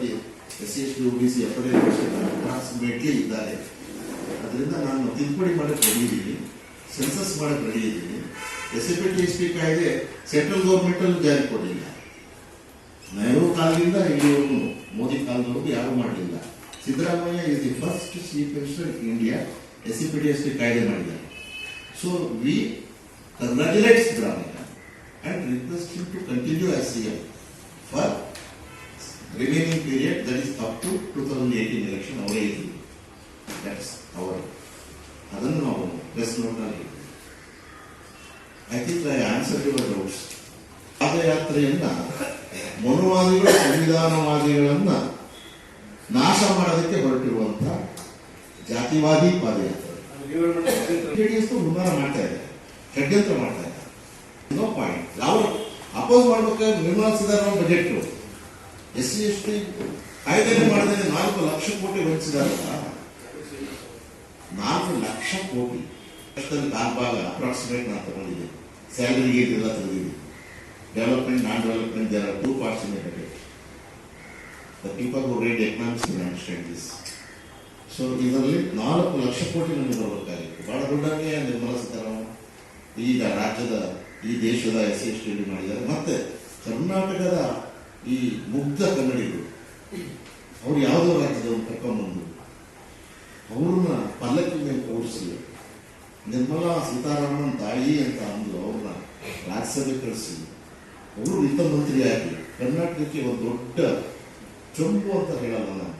P S H B C F ಇದ್ದಾರೆ. ಅದರಿಂದ ನಾನು ತಿದ್ದುಪಡಿ ಮಾಡಕ್ಕೆ ರೆಡಿಯಿದ್ದೀನಿ ಸೆನ್ಸಸ್ ಮಾಡಕ್ಕೆ ರೆಡಿಯಿದ್ದೀನಿ S F T S P ಕಾಯ್ದೆ ಸೆಂಟ್ರಲ್ ಗೌರ್ಮೆಂಟಲ್ಲೂ ಜಾರಿ ಕೊಡಲಿಲ್ಲ. ನೆಹರು ಕಾಲದಿಂದ ಇಲ್ಲಿವರೆಗೂ ಮೋದಿ ಕಾಲದವರೆಗೂ ಯಾರು ಮಾಡಲಿಲ್ಲ. Siddaramaiah is the first chief minister India S F T S P ಕಾಯ್ದೆ ಮಾಡಿದ್ದಾರೆ. So we Karnataka Siddaramaiah. That is up to two thousand eighteen election ಅವರೇ our ದಟ್ಸ್ ಅವರ್ ಅದನ್ನು ನಾವು press ನೋಟ್ನಲ್ಲಿ I think I answer your doubts ಪಾದಯಾತ್ರೆಯನ್ನ, ಮನುವಾದಿಗಳು, ಸಂವಿಧಾನವಾದಿಗಳನ್ನ ನಾಶ ಮಾಡೋದಕ್ಕೆ ಹೊರಟಿರುವಂತ ಜಾತಿವಾದಿ ಪಾದಯಾತ್ರೆ. ಜೆಡಿಎಸ್ ಹುನ್ನಾರ ಮಾಡ್ತಾ ಇದೆ. ಷಡ್ಯಂತ್ರ ಮಾಡ್ತಾ ಇದೆ. ಪಾಯಿಂಟ್ ಯಾವ ಅಪೋಸ್ ಮಾಡ್ಬೇಕಾದ್ರೆ budget S C S T ಆಯ್ಕೆ ಮಾಡಿದ್ರೆ ನಾಲ್ಕು ಲಕ್ಷ ಕೋಟಿ ವಂಚಿದಾರಲ್ಲ ನಾಲ್ಕು ಲಕ್ಷ ಕೋಟಿ. ಅಷ್ಟೊಂದು ನಾಲ್ಕು ಭಾಗ ಅಪ್ರಾಕ್ಸಿಮೇಟ್ ನಾನು ತಗೊಂಡಿದ್ದೆ. ಸ್ಯಾಲರಿ ಗೇಟ್ ಎಲ್ಲ development non development there two parts in people who read economics understand this so ಇದರಲ್ಲಿ ನಾಲ್ಕು ಲಕ್ಷ ಕೋಟಿ ನಮಗೆ ಬರಬೇಕಾಗಿತ್ತು. ಬಹಳ ದೊಡ್ಡಂಗೆ ನಿರ್ಮಲಾ ಸೀತಾರಾಮನ್ ಈಗ ರಾಜ್ಯದ, ಈ ದೇಶದ ಎಸ್ ಸಿ ಎಸ್ ಟಿ ಮಾಡಿದ್ದಾರೆ. ಮತ್ತೆ ಕರ್ನಾಟಕದ ಈ ಮುಗ್ಧ ಕನ್ನಡಿಗರು, ಅವ್ರು ಯಾವುದೋ ರಾಜ್ಯದವ್ರು ಕರ್ಕೊಂಡ್ಬಂದು ಅವ್ರನ್ನ ಪಲ್ಲಕ್ಕಿ ಮೇಲೆ ಕೂರಿಸಿ ನಿರ್ಮಲಾ ಸೀತಾರಾಮನ್ ತಾಯಿ ಅಂತ ಅಂದು ಅವ್ರನ್ನ ರಾಜ್ಯಸಭೆ ಕಳಿಸಿ. ಅವರು ವಿತ್ತ ಮಂತ್ರಿ ಆಗಿ ಕರ್ನಾಟಕಕ್ಕೆ ಒಂದು ದೊಡ್ಡ ಚೊಂಬು ಅಂತ ಹೇಳಲ್ಲ ನಾನು.